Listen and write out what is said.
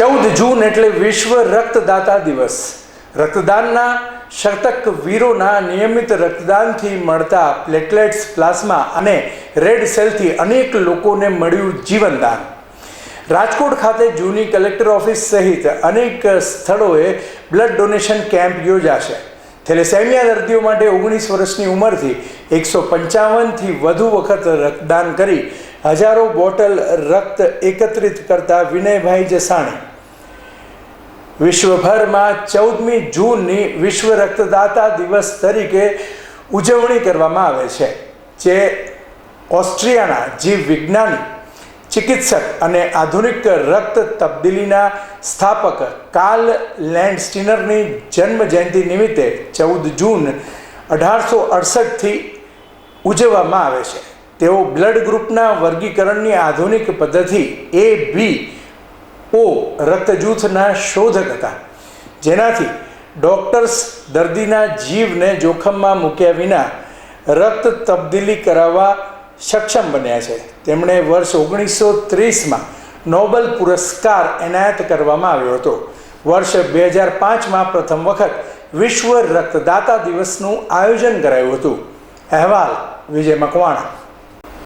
ચૌદ જૂન એટલે વિશ્વ રક્તદાતા દિવસ. રક્તદાનના શતક વીરોના નિયમિત રક્તદાનથી મળતા પ્લેટલેટ્સ, પ્લાઝમા અને રેડ સેલથી અનેક લોકોને મળ્યું જીવનદાન. રાજકોટ ખાતે જૂની કલેક્ટર ઓફિસ સહિત અનેક સ્થળોએ બ્લડ ડોનેશન કેમ્પ યોજાશે. થેલેસેમિયા દર્દીઓ માટે ઓગણીસ વર્ષની ઉંમરથી એકસો પંચાવનથી વધુ વખત રક્તદાન કરી હજારો બોટલ રક્ત એકત્રિત કરતા વિનયભાઈ જસાણી વિશ્વભરમાં ચૌદમી જૂનની વિશ્વ રક્તદાતા દિવસ તરીકે ઉજવણી કરવામાં આવે છે, જે ઓસ્ટ્રિયાના જીવ વિજ્ઞાની, ચિકિત્સક અને આધુનિક રક્ત તબદીલીના સ્થાપક કાર્લ લેન્ડ સ્ટીનરની જન્મ જયંતિ નિમિત્તે ચૌદ જૂન અઢારસો અડસઠથી ઉજવવામાં આવે છે. તેઓ બ્લડ ગ્રુપના વર્ગીકરણની આધુનિક પદ્ધતિ એ બી ઓ રક્ત જૂથના શોધક હતા જેનાથી ડૉક્ટર્સ દર્દીના જીવને જોખમમાં મૂક્યા વિના રક્ત તબદીલી કરાવવા સક્ષમ બન્યા છે. તેમણે વર્ષ ઓગણીસો ત્રીસમાં નોબલ પુરસ્કાર એનાયત કરવામાં આવ્યો હતો. વર્ષ બે હજાર પાંચમાં પ્રથમ વખત વિશ્વ રક્તદાતા દિવસનું આયોજન કરાયું હતું. અહેવાલ વિજય મકવાણા.